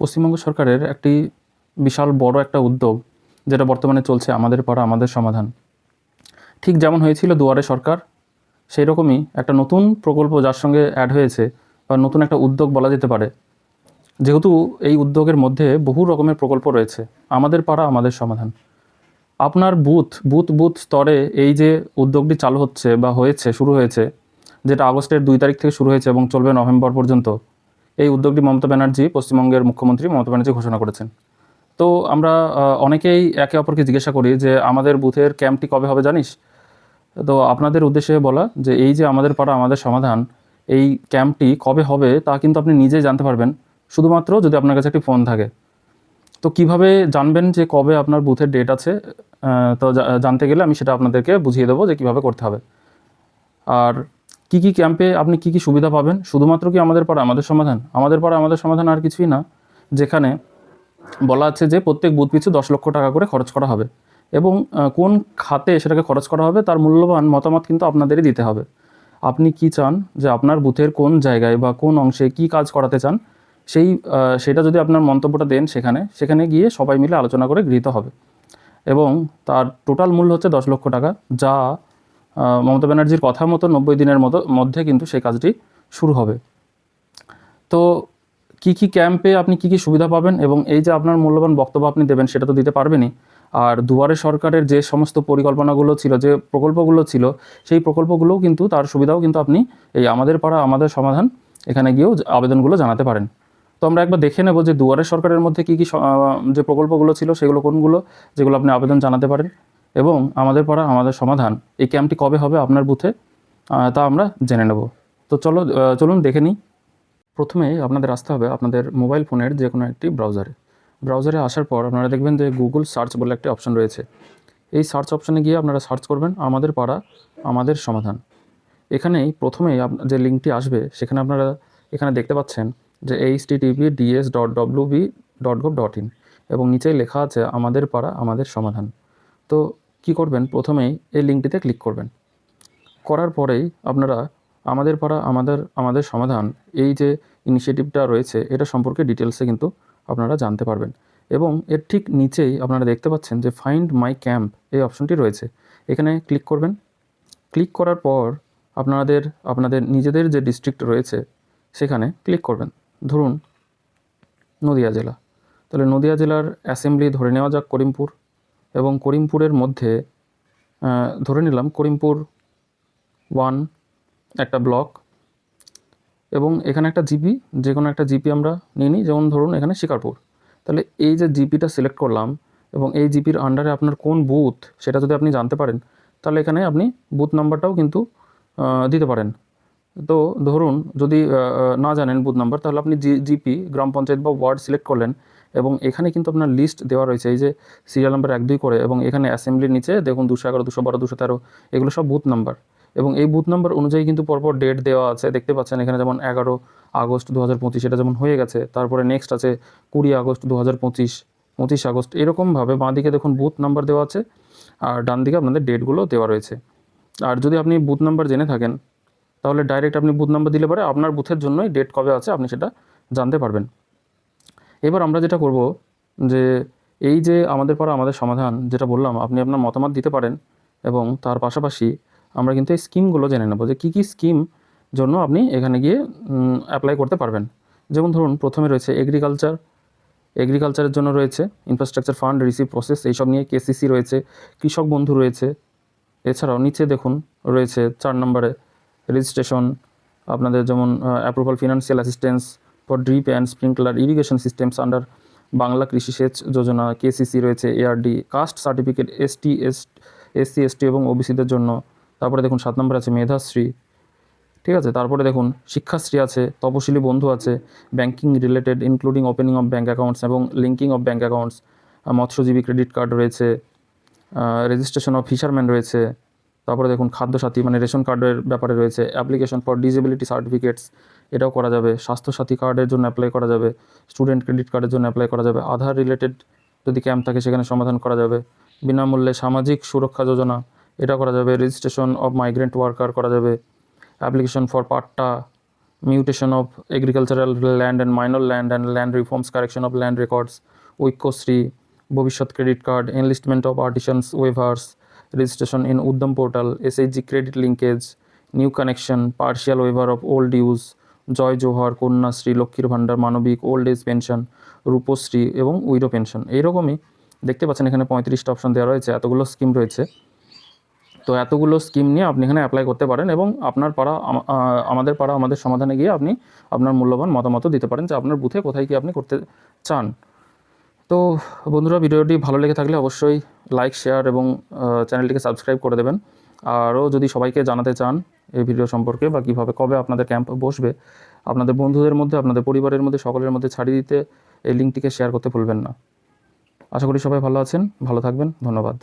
পশ্চিমবঙ্গ সরকারের একটি বিশাল বড় একটা উদ্যোগ যেটা বর্তমানে চলছে আমাদের পাড়া, আমাদের সমাধান। ঠিক যেমন হয়েছিল দুয়ারে সরকার, সেই রকমই একটা নতুন প্রকল্প যার সঙ্গে অ্যাড হয়েছে বা নতুন একটা উদ্যোগ বলা যেতে পারে। যেহেতু এই উদ্যোগের মধ্যে বহু রকমের প্রকল্প রয়েছে, আমাদের পাড়া, আমাদের সমাধান। আপনার বুথ বুথ বুথ স্তরে এই যে উদ্যোগটি চালু হচ্ছে বা হয়েছে, শুরু হয়েছে, যেটা আগস্টের দুই তারিখ থেকে শুরু হয়েছে এবং চলবে নভেম্বর পর্যন্ত এই উদ্যোগটি মমতা ব্যানার্জি, পশ্চিমবঙ্গের মুখ্যমন্ত্রী মমতা ব্যানার্জি ঘোষণা করেছেন। তো আমরা অনেকেই একে অপরকে জিজ্ঞাসা করি যে, আমাদের বুথের ক্যাম্পটি কবে হবে জানিস? তো আপনাদের উদ্দেশ্যে বলা যে, এই যে আমাদের পাড়া, আমাদের সমাধান, এই ক্যাম্পটি কবে হবে তা কিন্তু আপনি নিজেই জানতে পারবেন। শুধুমাত্র যদি আপনার কাছে একটি ফোন থাকে। তো কীভাবে জানবেন যে কবে আপনার বুথের ডেট আছে? তো জানতে গেলে আমি সেটা আপনাদেরকে বুঝিয়ে দেবো যে কীভাবে করতে হবে। আর কি কি ক্যাম্পে আপনি কি কি সুবিধা পাবেন? শুধুমাত্র কি আমাদের পাড়া আমাদের সমাধান? আমাদের পাড়া আমাদের সমাধান আর কিছুই না। যেখানে বলা আছে যে প্রত্যেক বুথ পিছু দশ লক্ষ টাকা করে খরচ করা হবে। এবং কোন খাতে সেটাকে খরচ করা হবে তার মূল্যবান মতামত কিন্তু আপনাদেরই দিতে হবে। আপনি কি চান যে আপনার বুথের কোন জায়গায় বা কোন অংশে কি কাজ করাতে চান, সেই সেটা যদি আপনার মন্তব্যটা দেন সেখানে সেখানে গিয়ে সবাই মিলে আলোচনা করে গৃহীত হবে। এবং তার টোটাল মূল্য হচ্ছে দশ লক্ষ টাকা, যা মমতা ব্যানার্জির কথা মতো নব্বই দিনের মতো, মধ্যে কিন্তু সেই কাজটি শুরু হবে। তো কি কি ক্যাম্পে আপনি কি কি সুবিধা পাবেন এবং এই যে আপনার মূল্যবান বক্তব্য আপনি দেবেন, সেটা তো দিতে পারবেনই। আর দুয়ারে সরকারের যে সমস্ত পরিকল্পনাগুলো ছিল, যে প্রকল্পগুলো ছিল, সেই প্রকল্পগুলোও কিন্তু তার সুবিধাও কিন্তু আপনি এই আমাদের পাড়া, আমাদের সমাধান এখানে গিয়েও আবেদনগুলো জানাতে পারেন। তো আমরা একবার দেখে নেব যে দুয়ারে সরকারের মধ্যে কী কী যে প্রকল্পগুলো ছিল, সেগুলো কোনগুলো, যেগুলো আপনি আবেদন জানাতে পারেন। এবং আমাদের পাড়া, আমাদের সমাধান এই ক্যাম্পটি কবে হবে আপনার বুথে তা আমরা জেনে নেব। তো চলো চলুন দেখে নিই। প্রথমে আপনাদের আসতে হবে আপনাদের মোবাইল ফোনের যে কোনো একটি ব্রাউজারে। ব্রাউজারে আসার পর আপনারা দেখবেন যে গুগল সার্চ বলে একটি অপশন রয়েছে। এই সার্চ অপশনে গিয়ে আপনারা সার্চ করবেন আমাদের পাড়া, আমাদের সমাধান। এখানেই প্রথমেই যে লিঙ্কটি আসবে, সেখানে আপনারা এখানে দেখতে পাচ্ছেন যে H T TP DS dot W B dot gov dot in এবং নিচেই লেখা আছে আমাদের পাড়া, আমাদের সমাধান। তো কি করবেন? প্রথমেই এই লিঙ্কটিতে ক্লিক করবেন। করার পরেই আপনারা আমাদের পাড়া, আমাদের আমাদের সমাধান, এই যে ইনিশিয়েটিভটা রয়েছে, এটা সম্পর্কে ডিটেলসে কিন্তু আপনারা জানতে পারবেন। এবং এর ঠিক নিচেই আপনারা দেখতে পাচ্ছেন যে ফাইন্ড মাই ক্যাম্প এই অপশনটি রয়েছে। এখানে ক্লিক করবেন। ক্লিক করার পর আপনাদের আপনাদের নিজেদের যে ডিস্ট্রিক্ট রয়েছে, সেখানে ক্লিক করবেন। ধরুন, নদিয়া জেলা। তাহলে নদিয়া জেলার অ্যাসেম্বলি ধরে নেওয়া যাক করিমপুর। এবং করিমপুরের মধ্যে ধরে নিলাম করিমপুর ওয়ান একটা ব্লক এবং এখানে একটা জিপি, যে কোনো একটা জিপি আমরা নিয়ে নিই। যেমন ধরুন এখানে শিকারপুর। তাহলে এই যে জিপিটা সিলেক্ট করলাম এবং এই জিপির আন্ডারে আপনার কোন বুথ, সেটা যদি আপনি জানতে পারেন, তাহলে এখানে আপনি বুথ নাম্বারটাও কিন্তু দিতে পারেন। তো ধরুন যদি না জানেন বুথ নাম্বার, তাহলে আপনি জিপি, গ্রাম পঞ্চায়েত বা ওয়ার্ড সিলেক্ট করলেন এবং এখানে কিন্তু আপনার লিস্ট দেওয়া রয়েছে, এই যে সিরিয়াল নাম্বার এক, দুই করে এবং এখানে অ্যাসেম্বলির নিচে দেখুন দুশো এগারো, দুশো বারো, দুশো তেরো, এগুলো সব বুথ নাম্বার এবং এই বুথ নাম্বার অনুযায়ী কিন্তু পরপর ডেট দেওয়া আছে, দেখতে পাচ্ছেন এখানে যেমন এগারো আগস্ট দু হাজার পঁচিশ, এটা যেমন হয়ে গেছে, তারপরে নেক্সট আছে কুড়ি আগস্ট দু হাজার পঁচিশ পঁচিশ আগস্ট, এরকমভাবে বাঁ দিকে দেখুন বুথ নাম্বার দেওয়া আছে, আর ডান দিকে আপনাদের ডেটগুলো দেওয়া রয়েছে। আর যদি আপনি বুথ নাম্বার জেনে থাকেন, তাহলে ডাইরেক্ট আপনি বুথ নাম্বার দিলে পরে আপনার বুথের জন্যই ডেট কবে আছে আপনি সেটা জানতে পারবেন। এবার আমরা যেটা করব, যে এই যে আমাদের পাড়া, আমাদের সমাধান যেটা বললাম, আপনি আপনার মতামত দিতে পারেন এবং তার পাশাপাশি আমরা কিন্তু এই স্কিমগুলো জেনে নেব যে কী কী স্কিম জন্য আপনি এখানে গিয়ে অ্যাপ্লাই করতে পারবেন। যেমন ধরুন, প্রথমে রয়েছে এগ্রিকালচার এগ্রিকালচারের জন্য রয়েছে ইনফ্রাস্ট্রাকচার ফান্ড রিসিভ প্রসেস এইসব নিয়ে কেসিসি রয়েছে, কৃষক বন্ধু রয়েছে। এছাড়াও নিচে দেখুন, রয়েছে চার নম্বরে রেজিস্ট্রেশন আপনাদের যেমন approval financial assistance for drip and sprinkler irrigation systems under Bangla Krishi Sech Yojana KCC রয়েছে ARD caste certificate ST S SC ST এবং ওবিসিদের জন্য। তারপরে দেখুন, সাত নম্বর আছে মেধাশ্রী। ঠিক আছে? তারপরে দেখুন, শিক্ষাশ্রী আছে, তপশিলি বন্ধু আছে banking related including opening of bank accounts এবং লিঙ্কিং অফ ব্যাঙ্ক অ্যাকাউন্টস মৎস্যজীবী ক্রেডিট কার্ড রয়েছে রেজিস্ট্রেশন অফ ফিশারম্যান রয়েছে। তারপরে দেখুন খাদ্যসাথী মানে রেশন কার্ডের ব্যাপারে রয়েছে অ্যাপ্লিকেশন ফর ডিজেবিলিটি সার্টিফিকেটস এটাও করা যাবে। স্বাস্থ্যসাথী কার্ডের জন্য অ্যাপ্লাই করা যাবে স্টুডেন্ট ক্রেডিট কার্ডের জন্য অ্যাপ্লাই করা যাবে, আধার রিলেটেড যদি ক্যাম্প থাকে সেখানে সমাধান করা যাবে, বিনামূল্যে সামাজিক সুরক্ষা যোজনা, এটা করা যাবে রেজিস্ট্রেশন অফ মাইগ্রেন্ট ওয়ার্কার করা যাবে application for patta mutation of agricultural land and minor land and land reforms correction of land records Aikyashree, Bhabishyat credit card enlistment of artisans weavers registration in Udyam portal SHG credit linkage new connection partial waiver of old use Jai Johar Kanyashree লক্ষ্মীর ভাণ্ডার মানবিক old age pension Rupashree এবং widow pension এইরকমই দেখতে পাচ্ছেন এখানে পঁয়ত্রিশটা option দেওয়া রয়েছে, এতগুলো স্কিম রয়েছে। তো এতগুলো স্কিম নিয়ে আপনি এখানে অ্যাপ্লাই করতে পারেন এবং আপনার পাড়া আমাদের পাড়া, আমাদের সমাধানে গিয়ে আপনি আপনার মূল্যবান মতামত দিতে পারেন যে আপনার বুথে কোথায় কি আপনি করতে চান। তো বন্ধুরা, ভিডিওটি ভালো লেগে থাকলে অবশ্যই লাইক শেয়ার এবং চ্যানেলটিকে সাবস্ক্রাইব করে দেবেন। আরও যদি সবাইকে জানাতে চান এই ভিডিও সম্পর্কে বা কীভাবে, কবে আপনাদের ক্যাম্প বসবে, আপনাদের বন্ধুদের মধ্যে, আপনাদের পরিবারের মধ্যে, সকলের মধ্যে ছাড়িয়ে দিতে এই লিঙ্কটিকে শেয়ার করতে ভুলবেন না। আশা করি সবাই ভালো আছেন, ভালো থাকবেন, ধন্যবাদ।